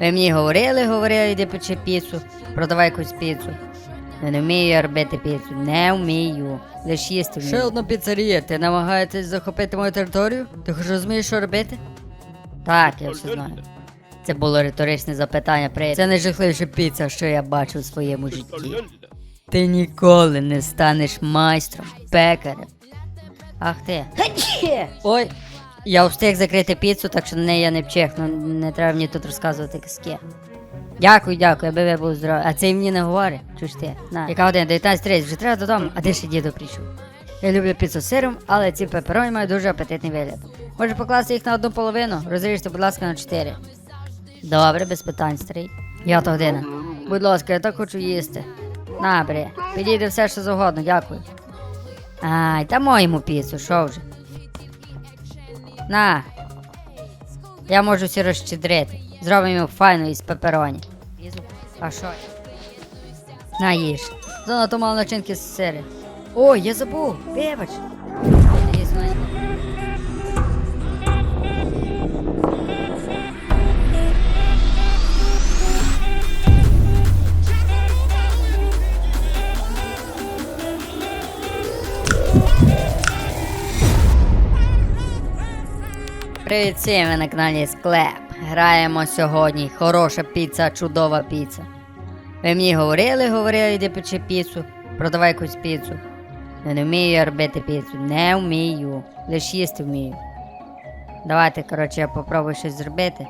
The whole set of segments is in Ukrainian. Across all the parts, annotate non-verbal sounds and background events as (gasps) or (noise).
Ви мені говорили, говорили, йди печи піцу, продавай якусь піцу. Я не вмію я робити піцу, не вмію. Лиш їсти вмію. Ще одна піцерія, ти намагаєтесь захопити мою територію? Ти хоч розумієш, що робити? Так, я все знаю. Це було риторичне запитання, приятель. Це найжахливіша піца, що я бачив у своєму житті. Ти ніколи не станеш майстром, пекарем. Ах ти. Ой, я встиг закрити піцу, так що на неї я не вчихну. Не треба мені тут розказувати казки. Дякую, дякую, аби ви були здорові. А це й мені не говорить. Чуєш ти? На. Яка година? 19.30, вже треба додому, а де ще діду прийшов? Я люблю піцу з сиром, але ці пепероні мають дуже апетитний вигляд. Може покласти їх на одну половину? Розріжте, будь ласка, на 4. Добре, без питань, старий. П'ята година. Будь ласка, я так хочу їсти. Набре, підійде все, що завгодно, дякую. Ай, та йому піцу, що вже. На. Я можу всі розщедрити. Зробимо файну із пепероні. А що? На їж. Зона мало начинки з сири. Ой, я забув. Вибач. Привіт всім, ви на каналі Склеп. Граємо сьогодні. Хороша піца, чудова піца. Ви мені говорили, говорили, йди печи піцу, продавай якусь піцу. Я не вмію я робити піцу, не вмію. Лиш їсти вмію. Давайте, коротше, я попробую щось зробити.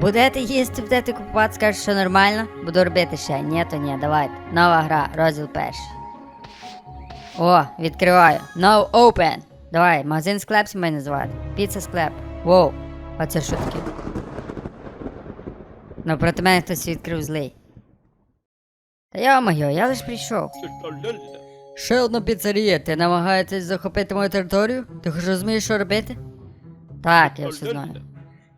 Будете їсти, будете купувати, скажете, що нормально, буду робити ще. Ні, то ні, давайте. Нова гра, розділ перший. О, відкриваю. No open. Давай, магазин склеп має називати. Піца склеп. Воу. А це що таке? Ну, проти мене хтось відкрив злий. Та я моє, я лиш прийшов. Ще одна піцерія, ти намагаєтесь захопити мою територію? Ти хоч розумієш, що робити? Так, я все знаю.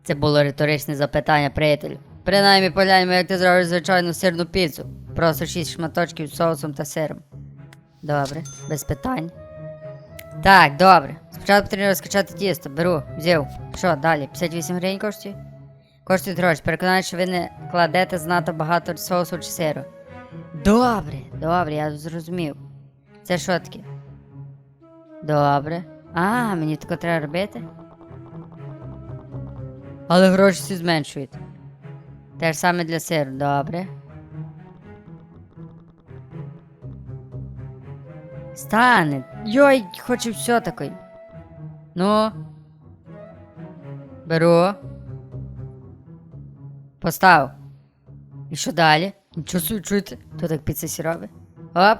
Це було риторичне запитання, приятелю. Принаймні погляньмо, як ти зробиш звичайну сирну піцу. Просто шість шматочків з соусом та сиром. Добре, без питань. Так, добре. Спочатку потрібно розкачати тісто. Беру, взяв. Що, далі? 58 гривень коштує? Коштують гроші. Переконаю, що ви не кладете занадто багато соусу чи сиру. Добре, добре, я зрозумів. Це що таке? Добре. А, мені таке треба робити? Але гроші всі зменшують. Те ж саме для сиру, добре. Стане. Йой, хочу все такий. Ну. Беру. Постав. І що далі? Нічого чуєте? То так піца сірове. Оп.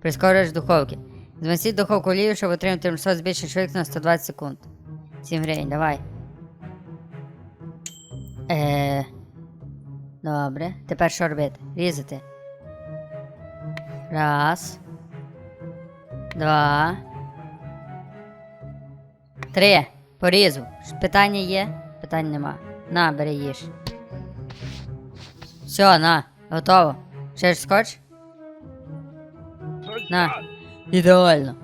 Прискорюєш духовки. Змістіть духовку олію, щоб отримати тимчасово збільшити швидкість на 120 секунд. 7 гривень, давай. Е. Добре. Тепер що робити? Різати. Раз. Два. Три. Порізу. Питання є? Питань нема. На, бери їж. Все, на, готово. Ще ж скотч? На. Ідеально.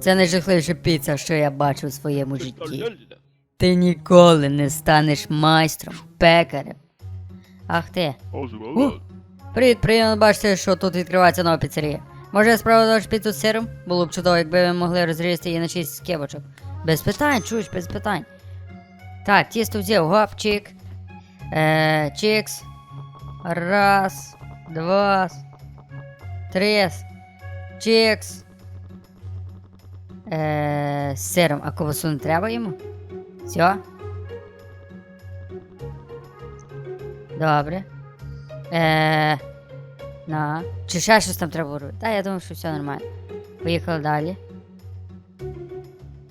Це найжахливіша піца, що я бачив у своєму житті. Ти ніколи не станеш майстром, пекарем. Ах ти. Привіт, приємно бачити, що тут відкривається нова піцерія. Може я спробую вашу з сиром? Було б чудово, якби ви могли розрізати її на 6 скибочок. Без питань, чуєш, без питань. Так, тісто взяв, гоп, чик. Е, чикс. Раз, два, три. Чикс. Е, з сиром, а ковбасу не треба йому? Все? Добре. Е, на. Чи ще щось там треба робити? Та я думаю, що все нормально. Поїхали далі.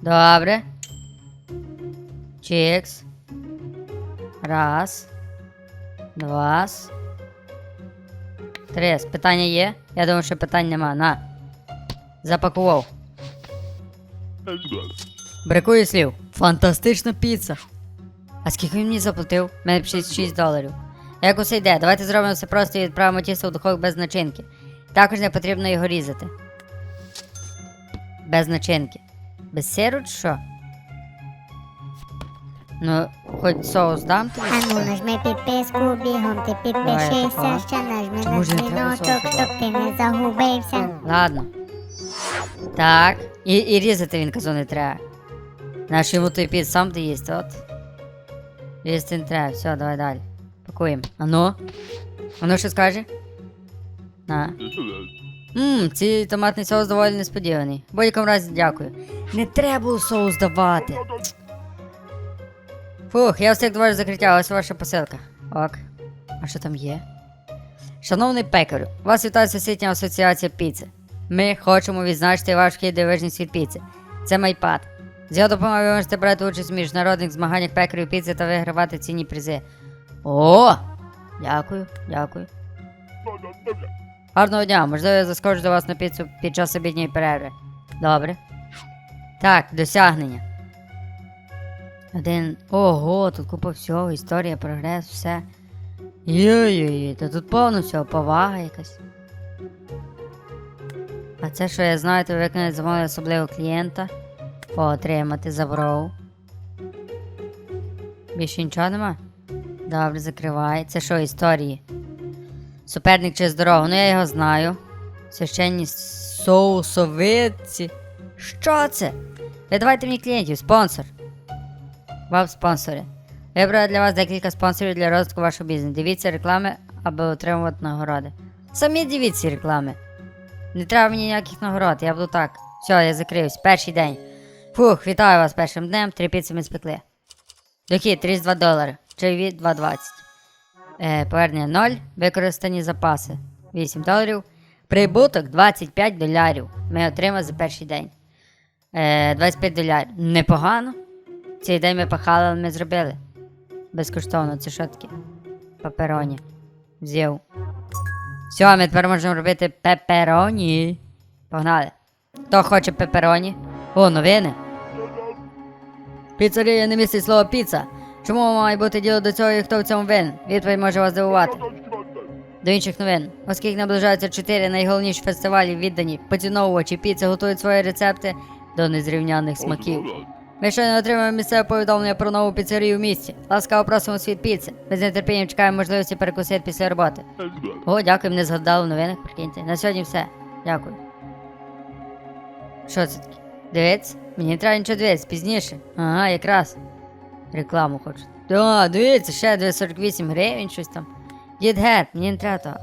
Добре. Чікс. Раз. Два. Три. Питання є? Я думаю, що питань нема. На. Запакував. Бракує слів. Фантастична піца. А скільки він мені заплатив? Мене 66 доларів. Як усе йде, давайте зробимо все просто і відправимо тісто в духовку без начинки. Також не потрібно його різати. Без начинки. Без сиру чи що? Ну, хоч соус дам тобі? А ну нажми підписку, бігом ти підпишися, ще нажми на не треба дзвіночок, соусу щоб ти не загубився. Ладно. Так. І, і різати він казав не треба. Наш йому той піц сам ти їсть, от. Їсти не треба, все, давай далі. Пакуємо. Ану. Ану що скаже? На. Ммм, цей томатний соус доволі несподіваний. В будь-якому разі дякую. Не треба було соус давати. Фух, я встиг до ваше закриття, ось ваша посилка. Ок. А що там є? Шановний пекарю, вас вітає Всесвітня асоціація піци. Ми хочемо відзначити ваш вхід дивижний світ піци. Це майпад. З його допомогою ви можете брати участь в міжнародних змаганнях пекарів піци та вигравати цінні призи. О! Дякую, дякую. Гарного дня, можливо, я заскочу до вас на піцу під час обідньої перерви. Добре. Так, досягнення. Один. Ого, тут купа всього, історія, прогрес, все. Йой-йой, та тут повно всього, повага якась. А це що я знаю, то виконати замовлення особливого клієнта. Отримати забров. Більше нічого нема? Добре, закривай. Це що, історії? Суперник через дорогу, ну я його знаю. Священні соусовиці. Що це? Ви давайте мені клієнтів, спонсор. Вам спонсори. Вибрали для вас декілька спонсорів для розвитку вашого бізнесу. Дивіться реклами, аби отримувати нагороди. Самі дивіться реклами. Не треба мені ніяких нагород, я буду так. Все, я закрився. Перший день. Фух, вітаю вас першим днем. Три піци ми спекли. Дохід 32 долари. Чайові 2,20. Е, повернення 0. Використані запаси 8 доларів. Прибуток 25 доларів. Ми отримали за перший день. Е, 25 доларів. Непогано. Цей день ми пахали, але ми зробили. Безкоштовно, це що таке? Папероні. Взяв. Все, ми тепер можемо робити пепероні. Погнали. Хто хоче пепероні? О, новини. Піцерія не містить слово піца. Чому має бути діло до цього і хто в цьому винен? Відповідь може вас здивувати. До інших новин. Оскільки наближаються чотири найголовніші фестивалі віддані, поціновувачі піци готують свої рецепти до незрівняних смаків. Ми щойно отримаємо місцеве повідомлення про нову піцерію в місті. Ласкаво просимо світ піци. Ми з нетерпінням чекаємо можливості перекусити після роботи. О, дякую, мене згадали в новинах, прикиньте. На сьогодні все. Дякую. Що це таке? Дивіться? Мені не треба нічого дивитися, пізніше. Ага, якраз. Рекламу хочу. Да, дивіться, ще 248 гривень, щось там. Дід мені не треба.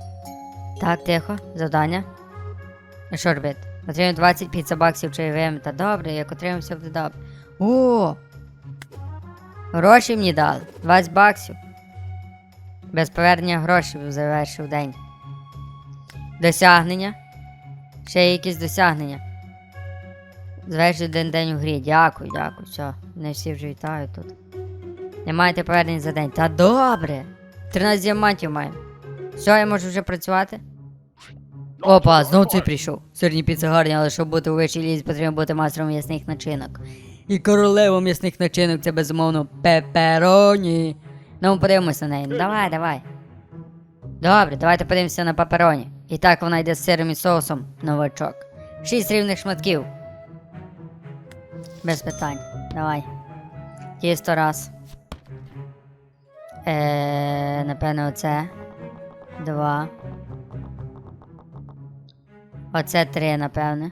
Так, тихо, завдання. А що робити? Отримаю 20 піца баксів чайовими. Та добре, як отримаю, все буде добре. О! Гроші мені дали. 20 баксів. Без повернення грошей завершив день. Досягнення. Ще якісь досягнення. Завершив один день у грі. Дякую, дякую. Все. Не всі вже вітають тут. Не маєте повернень за день. Та добре. 13 діамантів маємо. Все, я можу вже працювати. Опа, знов цей прийшов. Сирні піци гарні, але щоб бути у вищій лізі, потрібно бути майстром м'ясних начинок. І королевом м'ясних начинок це безумовно пепероні. Ну, ми подивимось на неї. Ну, Давай, давай. Добре, давайте подивимося на пепероні. І так вона йде з сиром і соусом, новачок. Шість рівних шматків. Без питань. Давай. Тісто раз. Е, напевно, оце. Два. Оце три, напевне.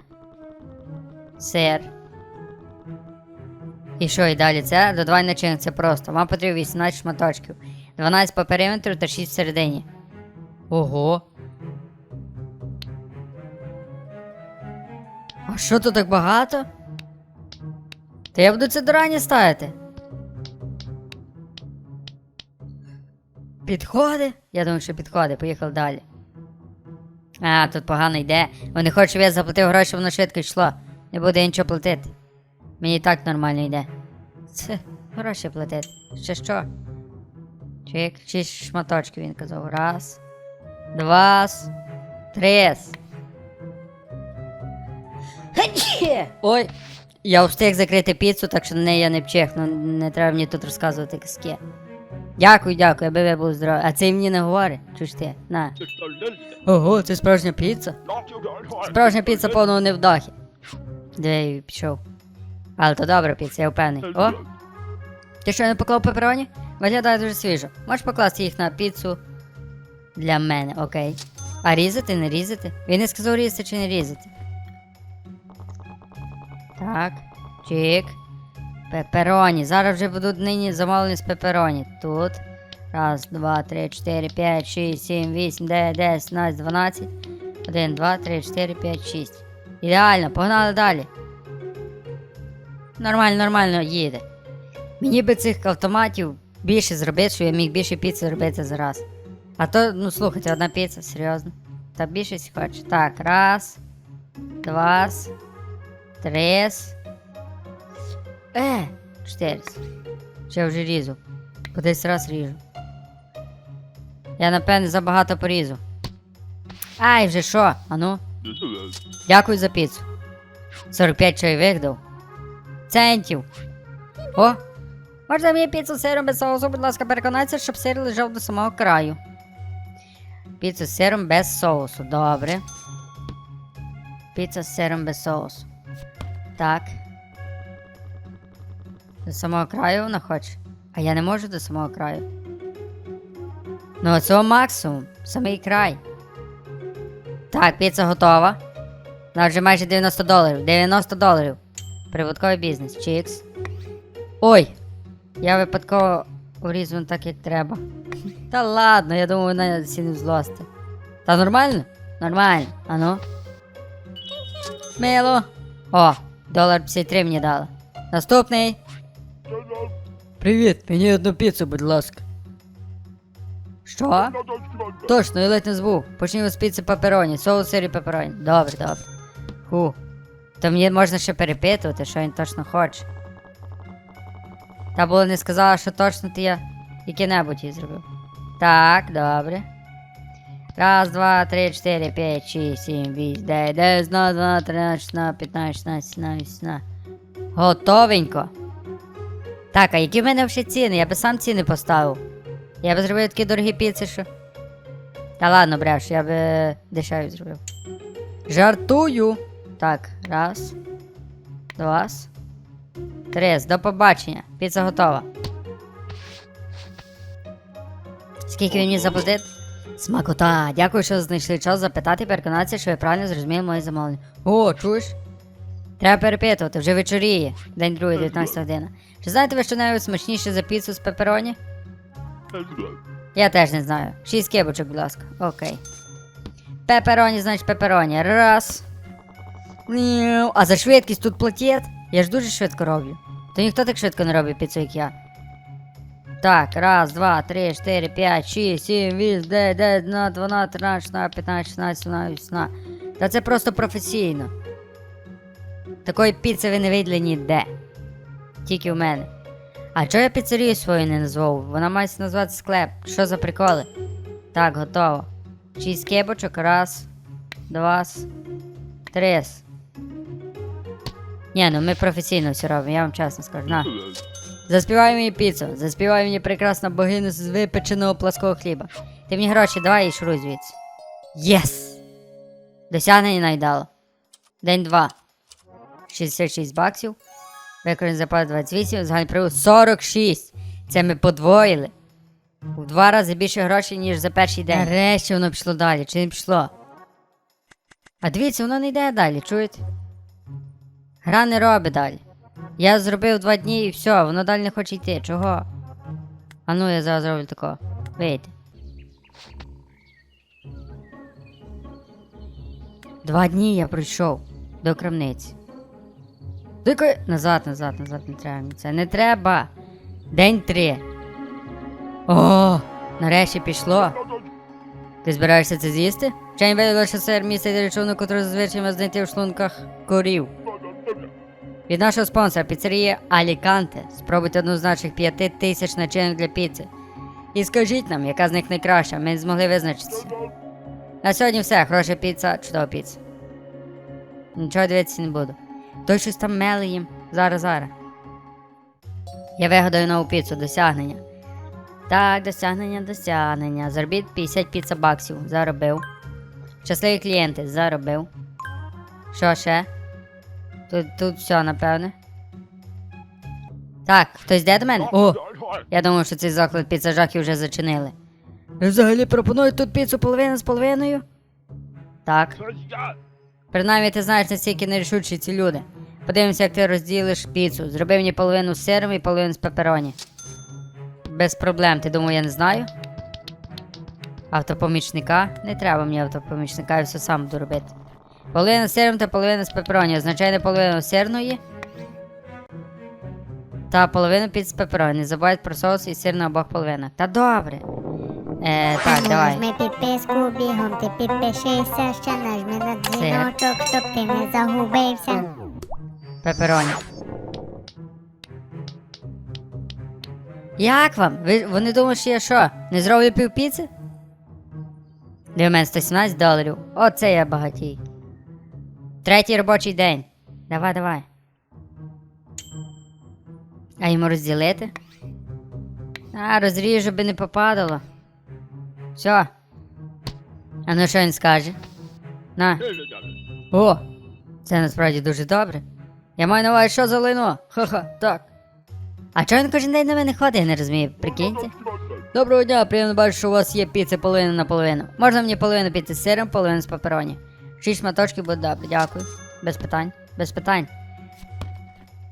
Сир. І що, і далі? Це додавай начинок, це просто. Вам потрібно 18 шматочків. 12 по периметру та 6 всередині. Ого. А що тут так багато? Та я буду це до рані ставити. Підходи? Я думаю, що підходи. Поїхав далі. А, тут погано йде. Вони хочуть, щоб я заплатив гроші, воно швидко йшло. Не буде нічого платити. Мені так нормально йде. Це гроші платити. Ще що? Чик, шість шматочків він казав. Раз. Два. Три. Ой. Я встиг закрити піцу, так що на неї я не вчихну. Не треба мені тут розказувати казки. Дякую, дякую, аби ви були здорові. А це мені не говорить. Чуєш ти? На. Ого, це справжня піца. Справжня піца повного невдахи. Я пішов. Але то добра піца, я впевнений. О! Ти що не поклав пепероні? Виглядає дуже свіжо. Можеш покласти їх на піцу для мене, окей. А різати, не різати? Він не сказав різати чи не різати. Так. Чик. Пепероні. Зараз вже будуть нині замовлені з пепероні. Тут. Раз, два, три, чотири, п'ять, шість, сім, вісім, дев'ять, десять, сімнадцять, дванадцять. Один, два, три, чотири, п'ять, шість. Ідеально, погнали далі. Нормально, нормально їде. Мені би цих автоматів більше зробити, щоб я міг більше піци зробити за раз. А то, ну слухайте, одна піца, серйозно. Та більше хоче. Так, раз, два, три. Е, чотири. Ще я вже різу. По 10 раз ріжу. Я напевне забагато порізу. Ай, вже що? Ану. Дякую за піцу. 45 чайових дав. Центів. О! Можна мені піцу з сиром без соусу, будь ласка, переконайтеся, щоб сир лежав до самого краю. Піцу з сиром без соусу, добре. Піца з сиром без соусу. Так. До самого краю вона хоче. А я не можу до самого краю. Ну, цього максимум. Самий край. Так, піца готова. Вона вже майже 90 доларів. 90 доларів. Прибутковий бізнес. Чікс. Ой! Я випадково урізав так, як треба. (laughs) Та ладно, я думаю, вона сіни злости. Та нормально? Нормально. Ану. Мило. О, долар 53 мені дала. Наступний. Привіт, мені одну піцу, будь ласка. Що? Точно, я ледь не збув. Почнімо з піци пепероні, соус сирі пепероні. Добре, добре. Ху. То мені можна ще перепитувати, що він точно хоче. Та було не сказала, що точно ти я яке-небудь їй зробив. Так, добре. Раз, два, три, чотири, п'ять, шість, сім, вісім, дев'ять, десять, дванадцять, дванадцять, тринадцять, п'ятнадцять, шістнадцять, сімнадцять, вісімнадцять. Готовенько. Так, а які в мене вже ціни? Я би сам ціни поставив. Я би зробив такі дорогі піци, що. Та ладно, бреш, я би дешеві зробив. Жартую. Так, раз. Два. Три. До побачення. Піца готова. Скільки він мені заплатить? Смакота, дякую, що знайшли час запитати і переконатися, що ви правильно зрозуміли моє замовлення. О, чуєш? Треба перепитувати, вже вечоріє. День другий, 19 година. Чи знаєте ви що-небудь смачніше за піцу з пепероні? Я теж не знаю. Шість кебочок, будь ласка. Окей. Пепероні, значить пепероні. Раз. А за швидкість тут платять? Я ж дуже швидко роблю. То ніхто так швидко не робить піцу, як я. Так, раз, два, три, чотири, п'ять, шість, сім, вісім, дев'ять, десять, дванадцять, тринадцять, п'ятнадцять, шістнадцять, сімнадцять, вісімнадцять. Та це просто професійно. Такої піци ви не видели ніде. Тільки в мене. А чого я піцерію свою не назвав? Вона має назвати склеп. Що за приколи? Так, готово. Шість кебочок. Раз, два, три. Ні, ну ми професійно все робимо, я вам чесно скажу. На. Заспівай мені піцу, заспівай мені прекрасна богиня з випеченого плаского хліба. Ти мені гроші давай і шуруй звідси. Єс! Досягнення найдало. День 2. 66 баксів. Виконаний запас 28, загальний прибуток 46. Це ми подвоїли. У два рази більше грошей, ніж за перший день. Нарешті воно пішло далі, чи не пішло? А дивіться, воно не йде далі, чуєте? Гра не робить далі. Я зробив два дні і все, воно далі не хоче йти. Чого? А ну я зараз зроблю такого. Вийти. Два дні я пройшов до крамниці. Дикай... Назад, назад, назад не треба. Це не треба. День три. О, нарешті пішло. Ти збираєшся це з'їсти? Вчені виявили, що сир містить речовину, котру зазвичай можна знайти в шлунках корів. Від нашого спонсора піцерії Аліканте спробуйте одну з наших п'яти тисяч начинок для піци. І скажіть нам, яка з них найкраща, ми не змогли визначитися. На сьогодні все, хороша піца, чудова піца. Нічого дивитися не буду. Той щось там мели їм. Зараз, зараз. Я вигадаю нову піцу, досягнення. Так, досягнення, досягнення. Заробіть 50 піца баксів. Заробив. Щасливі клієнти, заробив. Що ще? Тут, тут все, напевне. Так, хтось йде до мене? О! Я думав, що цей заклад піцажахів вже зачинили. Взагалі пропонують тут піцу половину з половиною? Так. Принаймні ти знаєш, наскільки нерішучі ці люди. Подивимося, як ти розділиш піцу. Зроби мені половину з сиром і половину з пепероні. Без проблем, ти думав, я не знаю? Автопомічника? Не треба мені автопомічника, я все сам буду робити. Половина з сиром та половина з пепероні. Означає не половину сирної. Та половину піц з пепероні. Не забувай про соус і сир на обох половинах. Та добре. Е, так, давай. Нажми підписку, бігом ти підпишися, ще нажми на дзвіночок, щоб ти не загубився. Пепероні. Як вам? Ви, вони думають, що я що? Не зроблю півпіци? Для мене 117 доларів. Оце я багатій. Третій робочий день. Давай, давай. А йому розділити? А, розріжу, би не попадало. Все. А ну що він скаже? На. О! Це насправді дуже добре. Я маю на увазі, що за лайно? Ха-ха, так. А чого він кожен день на мене ходить, я не розумію, прикиньте. Доброго дня, приємно бачу, що у вас є піци половина на половину. Можна мені половину піци з сиром, половину з пепероні. Шість шматочків буде добре, дякую. Без питань, без питань.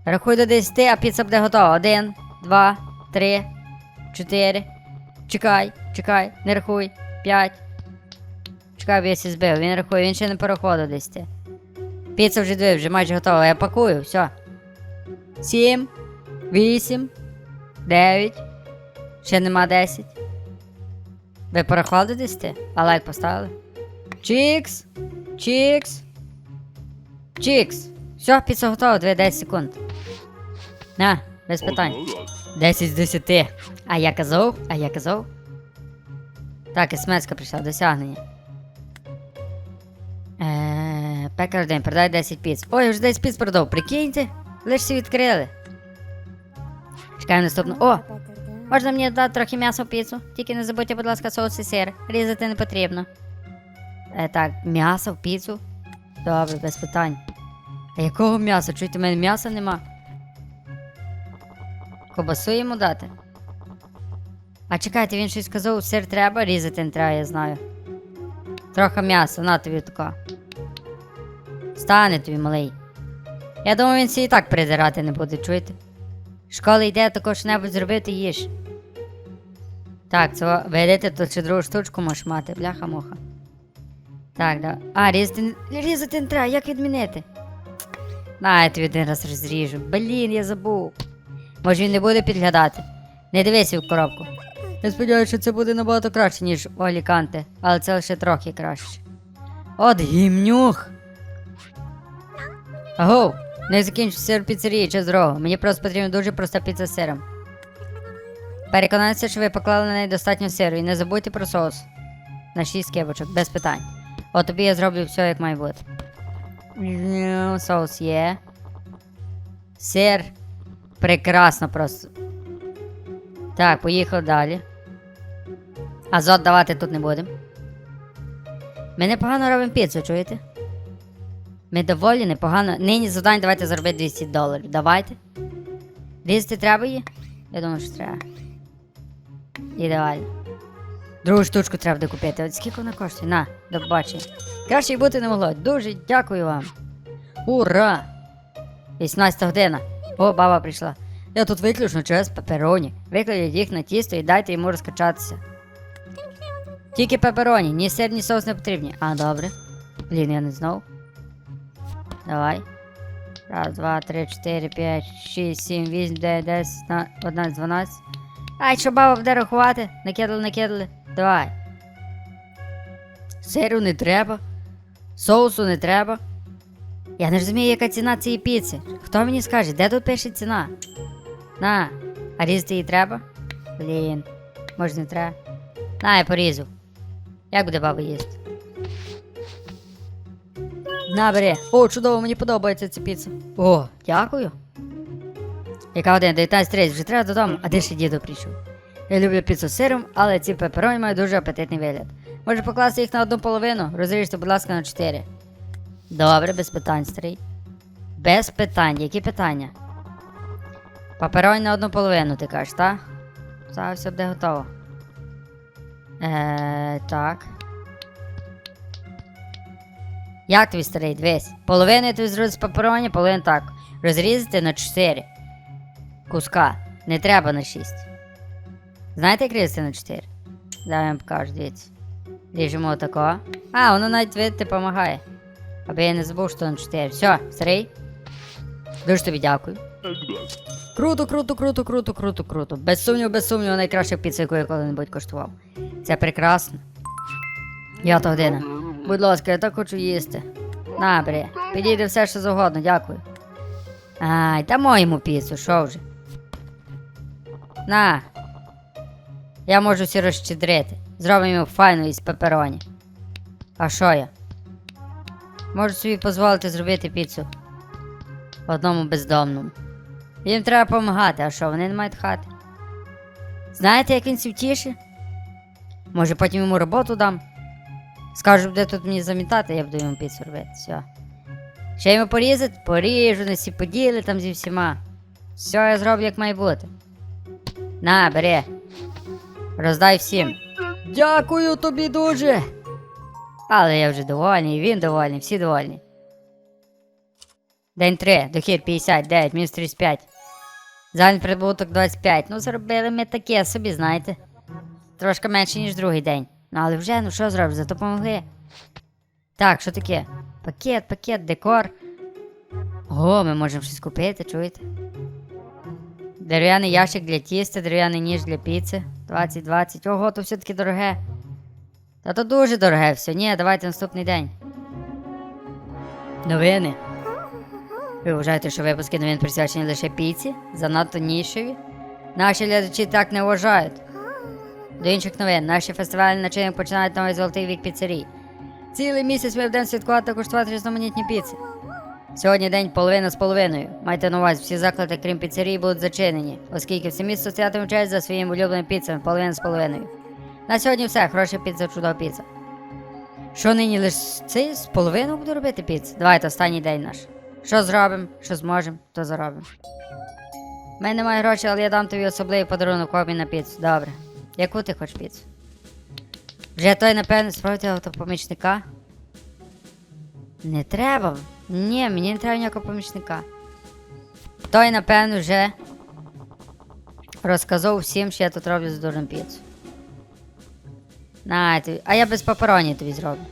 Рахуй до 10, а піца буде готова. Один, два, три, чотири. Чекай, чекай, не рахуй. П'ять. Чекай, бо я сі збив. Він рахує, він ще не до 10. Піца вже дві, вже майже готова. Я пакую, все. Сім, вісім, дев'ять. Ще нема десять. Ви порахували до 10? А лайк поставили? Чікс! Чікс! Чікс! Все, піца готова, 2-10 секунд. На, без питань. 10 з 10. А я казав? А я казав? Так, смс прийшла, досягнення. Е, Пекар день, продай 10 піц. Ой, вже 10 піц продав, прикиньте. Лиш всі відкрили. Чекаємо наступну. О! Можна мені дати трохи м'яса в піцу? Тільки не забудьте, будь ласка, соус і сир. Різати не потрібно. Е, так, м'ясо в піцу? Добре, без питань. А якого м'яса? Чуєте, в мене м'яса нема. Кобасу йому дати? А чекайте, він щось сказав, сир треба, різати не треба, я знаю. Трохи м'яса, на тобі така. Стане тобі, малий. Я думаю, він всі і так придирати не буде, чуєте? Школи йде, також небудь зробити їж. Так, це видите, тут ще другу штучку можеш мати, бляха-муха. Так, да. А, різати, різати не треба, як відмінити? На, я тобі один раз розріжу. Блін, я забув. Може він не буде підглядати. Не дивися в коробку. Я сподіваюся, що це буде набагато краще, ніж у Аліканте, але це лише трохи краще. От гімнюх! Аго, не закінчу сир піцерії чи рогу. Мені просто потрібна дуже проста піца з сиром. Переконайтеся, що ви поклали на неї достатньо сиру і не забудьте про соус. На 6 кебочок, без питань. От тобі я зроблю все, як має бути. Соус є. Сир. Прекрасно просто. Так, поїхали далі. Азот давати тут не будемо. Ми непогано робимо піцу, чуєте? Ми доволі непогано. Нині завдання давайте заробити 200 доларів. Давайте. Різати треба її? Я думаю, що треба. Ідеально. Другу штучку треба буде купити. От скільки вона коштує? На, до побачення. Краще й бути не могло. Дуже дякую вам. Ура! 18 година. О, баба прийшла. Я тут виключно через пепероні. Викладіть їх на тісто і дайте йому розкачатися. Тільки пепероні, ні сир, ні соус не потрібні. А, добре. Блін, я не знав. Давай. Раз, два, три, чотири, п'ять, шість, сім, вісім, дев'ять, десять, на- одинадцять, дванадцять. Ай, що баба буде рахувати? Накидали, накидали. Давай. Сиру не треба. Соусу не треба. Я не розумію, яка ціна цієї піци. Хто мені скаже, де тут пише ціна? На, а різати її треба? Блін, може не треба. На, я порізав. Як буде баба їсти? На, бери. О, чудово, мені подобається ця піца. О, дякую. Яка година? 19.30, вже треба додому, а де ще діду прийшов? Я люблю піцу з сиром, але ці пепероні мають дуже апетитний вигляд. Може покласти їх на одну половину? Розріжте, будь ласка, на 4. Добре, без питань, старий. Без питань. Які питання? Паперонь на одну половину, ти кажеш, так? Зараз все буде готово. Е, так. Як тобі старий, дивись. Половину тобі зроблю з папероні, половину так. Розрізати на 4 куска. Не треба на 6. Знаєте, як різати на 4? Зараз я вам покажу, дивіться. Ріжемо отако. А, воно навіть видите, допомагає. Аби я не забув, що на 4. Все, старий. Дуже тобі дякую. Круто, круто, круто, круто, круто, круто. Без сумніву, без сумніву, найкраща піца, яку я коли-небудь коштував. Це прекрасно. П'ята година. Будь ласка, я так хочу їсти. На, бери. Підійде все, що завгодно, дякую. Ай, дамо йому піцу, що вже. На. Я можу всі розщедрити. Зробимо йому файну із пепероні. А що я? Можу собі дозволити зробити піцу. Одному бездомному. Їм треба допомагати, а що, вони не мають хати. Знаєте, як він сів тішить? Може потім йому роботу дам? Скажу, де тут мені замітати, я буду йому піцу робити. Все. Ще йому порізати? Поріжу, не всі поділи там зі всіма. Все я зроблю, як має бути. На, бери. Роздай всім. Дякую тобі дуже. Але я вже довольний, він довольний, всі довольні. День 3, дохід 59, мінус 35. Загальний прибуток 25. Ну, зробили ми таке собі, знаєте. Трошки менше, ніж другий день. Ну, але вже, ну що зробиш, зато помогли. Так, що таке? Пакет, пакет, декор. О, ми можемо щось купити, чуєте? Дерев'яний ящик для тіста, дерев'яний ніж для піци. 20-20. Ого, то все-таки дороге. Та то дуже дороге все. Ні, давайте наступний день. Новини. Ви вважаєте, що випуски новин присвячені лише піці? Занадто нішеві? Наші глядачі так не вважають. До інших новин, наші фестивальні начинки починають новий золотий вік піцерій. Цілий місяць ми будемо святкувати та куштувати різноманітні піци. Сьогодні день половина з половиною. Майте на увазі, всі заклади, крім піцерій, будуть зачинені, оскільки все місто стоятиме честь за своїми улюбленими піцами половина з половиною. На сьогодні все, хороша піца, чудова піца. Що нині лише цей з половиною буду робити піцу? Давайте останній день наш. Що зробимо, що зможемо, то заробимо. У мене немає грошей, але я дам тобі особливий подарунок обмін на піцу. Добре. Яку ти хочеш піцу? Вже той, напевно, справді автопомічника? Не треба. Ні, мені не треба ніякого помічника. Той, напевно, вже розказав всім, що я тут роблю з дурним піцу. На. А я без папероні тобі зроблю.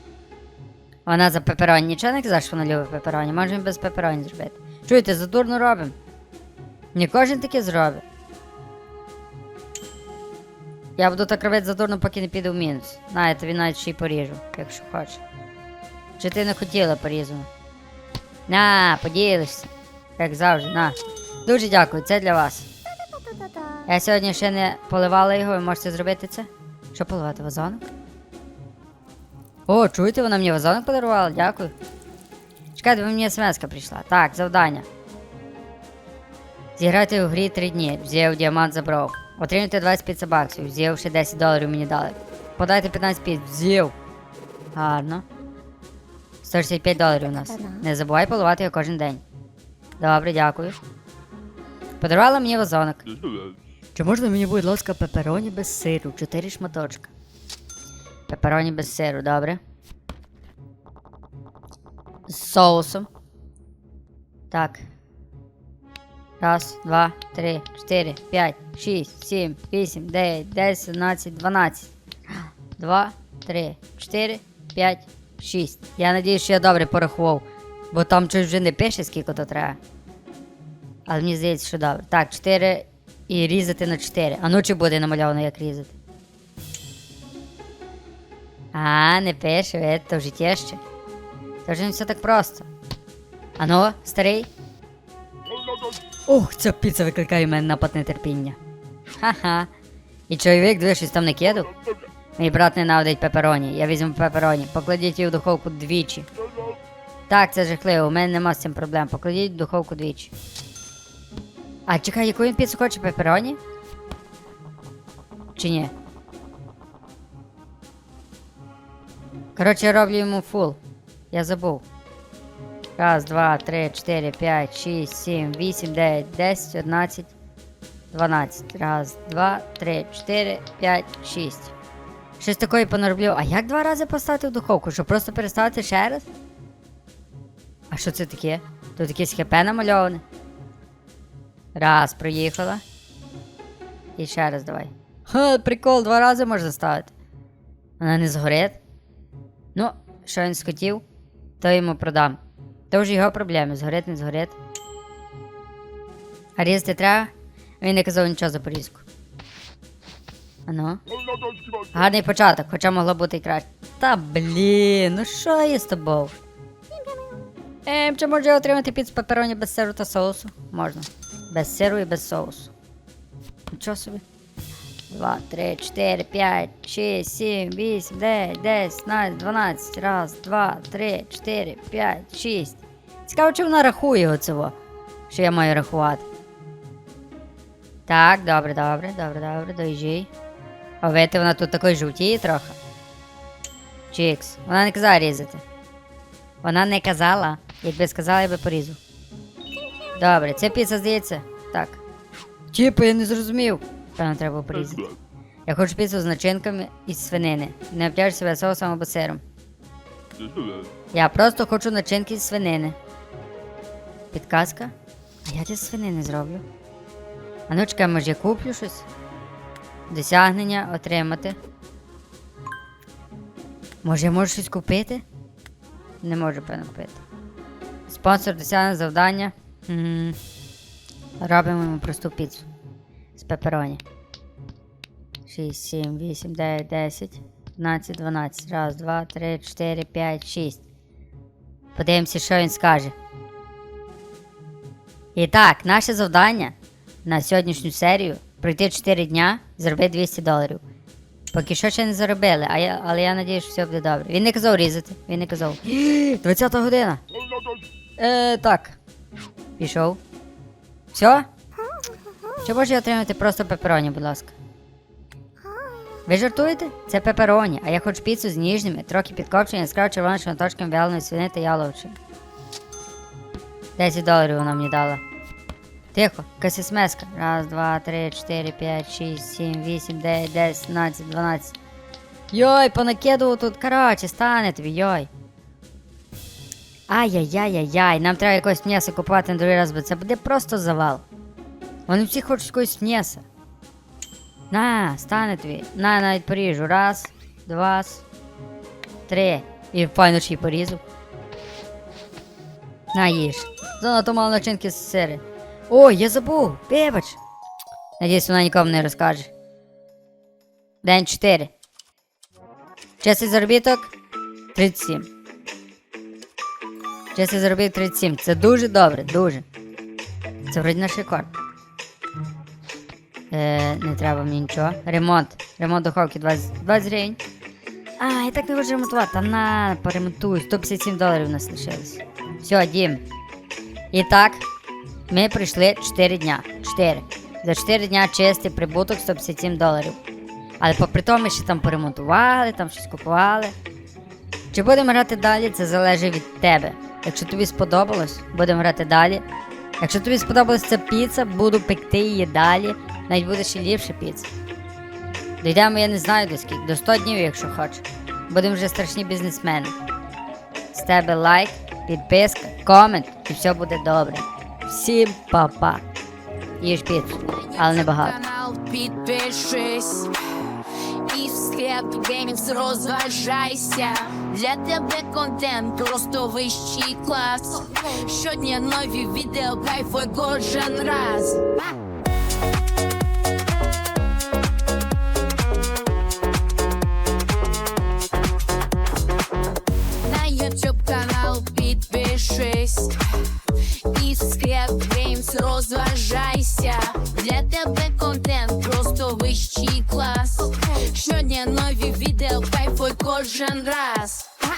Вона за пепероні. Нічого не казав, що вона любить пепероні. Можемо без пепероні зробити. Чуєте, задурно робимо. Не кожен таке зробить. Я буду так робити задурно, поки не піду в мінус. На, я тобі навіть ще й поріжу, якщо хочеш. Чи ти не хотіла порізати? На, поділишся. Як завжди, на. Дуже дякую, це для вас. Я сьогодні ще не поливала його, ви можете зробити це? Що поливати вазонок? О, чуєте, вона мені вазонок подарувала, дякую. Чекайте, бо мені смс прийшла. Так, завдання. Зіграти у грі 3 дні. Взяв діамант забрав. Отримайте 25 баксів. Взяв ще 10 доларів мені дали. Подайте 15 піц. Взяв. Гарно. 165 доларів у нас. Не забувай поливати його кожен день. Добре, дякую. Подарувала мені вазонок. Чи можна мені, будь ласка, пепероні без сиру? Чотири шматочка. Пепероні без сиру, добре. З соусом. Так. Раз, два, три, чотири, п'ять, шість, сім, вісім, дев'ять, десять, одинадцять, дванадцять. Два, три, чотири, п'ять, шість. Я надіюсь, що я добре порахував, бо там щось вже не пише, скільки то треба. Але мені здається, що добре. Так, 4 і різати на 4. А ну буде намальовано, як різати? А, не пише, ви, то вже тяжче. Це вже не все так просто. А ну, старий? Ох, ця піца викликає в мене напад нетерпіння. Ха-ха. І чоловік диви, щось там не кидав? Мій брат ненавидить пепероні. Я візьму пепероні. Покладіть її в духовку двічі. Так, це жахливо, у мене нема з цим проблем. Покладіть в духовку двічі. А чекай, яку він піцу хоче пепероні? Чи ні? Коротше, роблю йому фул. Я забув. Раз, два, три, чотири, п'ять, шість, сім, вісім, дев'ять, десять, одинадцять, 12. Раз, два, три, чотири, п'ять, шість. Щось такої понароблю. А як два рази поставити в духовку? Щоб просто переставити ще раз? А що це таке? Тут якесь хп намальоване. Раз, проїхала. І ще раз давай. Ха, прикол, два рази можна ставити. Вона не згорить. Ну, що він схотів, то йому продам. То вже його проблеми, згорить, не згорить. А різати треба? Він не казав нічого за порізку. Ану. Гарний початок, хоча могло бути і краще. Та блін, ну що є з тобою? Ем, чи можу я отримати піцу пепероні без сиру та соусу? Можна. Без сиру і без соусу. Нічого собі. 2, 3, 4, 5, 6, 7, 8, 9, 10, 16, 12. Раз, два, три, 4, 5, 6. Цікаво, чи вона рахує оцього, що я маю рахувати. Так, добре, добре, добре, добре, доїжджай. А видите, вона тут такої жовтіє трохи. Чікс. Вона не казала різати. Вона не казала. Якби сказала, я би порізав. Добре, це піца здається. Так. Чіпи, я не зрозумів. Певно, треба порізати. Я хочу піцу з начинками із свинини. Не обтяж себе соусом або сиром. Я просто хочу начинки з свинини. Підказка? А я з свинини зроблю. А ну чекай, може я куплю щось? Досягнення отримати. Може я можу щось купити? Не можу, певно, купити. Спонсор досягне завдання. Робимо йому просту піцу. З пепероні. 6, 7, 8, 9, 10, 12, 12. Раз, два, три, 4, 5, 6. Подивимося, що він скаже. І так, наше завдання на сьогоднішню серію пройти 4 дня, заробити 200 доларів. Поки що ще не заробили, а я, але я надію, що все буде добре. Він не казав різати, він не казав. (gasps) 20 година. Е, так. Пішов. Все? Чи можу я отримати просто пепероні, будь ласка? Ви жартуєте? Це пепероні, а я хочу піцу з ніжними, трохи підкопчені, яскраво червоними шматочками вяленої свини та яловичини. 10 доларів вона мені дала. Тихо, якась. Раз, два, три, чотири, п'ять, шість, сім, вісім, дев'ять, десять, одинадцять, дванадцять. Йой, понакидував тут, коротше, стане тобі, йой. Ай-яй-яй-яй-яй, нам треба якось м'ясо купувати на другий раз, бо це буде просто завал. Вони всі хочуть якогось м'яса. На, стане тобі. На, навіть поріжу. Раз, два, три. І файно ще й порізав. На, їж. Занадто мало начинки з сири. Ой, я забув, вибач. Надіюсь, вона нікому не розкаже. День 4. Чесний заробіток 37. Чесний заробіток 37. Це дуже добре, дуже. Це вроді наш рекорд. Е, не треба мені нічого. Ремонт. Ремонт духовки 20, 20 гривень. А, я так не хочу ремонтувати. Та на, поремонтуй. 157 доларів у нас лишилось. Все, дім. І так, ми пройшли 4 дня. 4. За 4 дня чистий прибуток 157 доларів. Але попри то ми ще там поремонтували, там щось купували. Чи будемо грати далі, це залежить від тебе. Якщо тобі сподобалось, будемо грати далі. Якщо тобі сподобалась ця піца, буду пекти її далі. Навіть буде ще ліпша піца. Дійдемо, я не знаю до скільки, до 100 днів, якщо хочеш. Будемо вже страшні бізнесмени. З тебе лайк, підписка, комент, і все буде добре. Всім па-па. Їж піцу, але не багато. Підпишись і в склеп геймікс розважайся. Для тебе контент просто вищий клас. Щодня нові відео, кайфуй кожен раз. В Scrap Games розважайся. Для тебе контент просто вищий клас. Щодня нові відео, кайфуй кожен раз.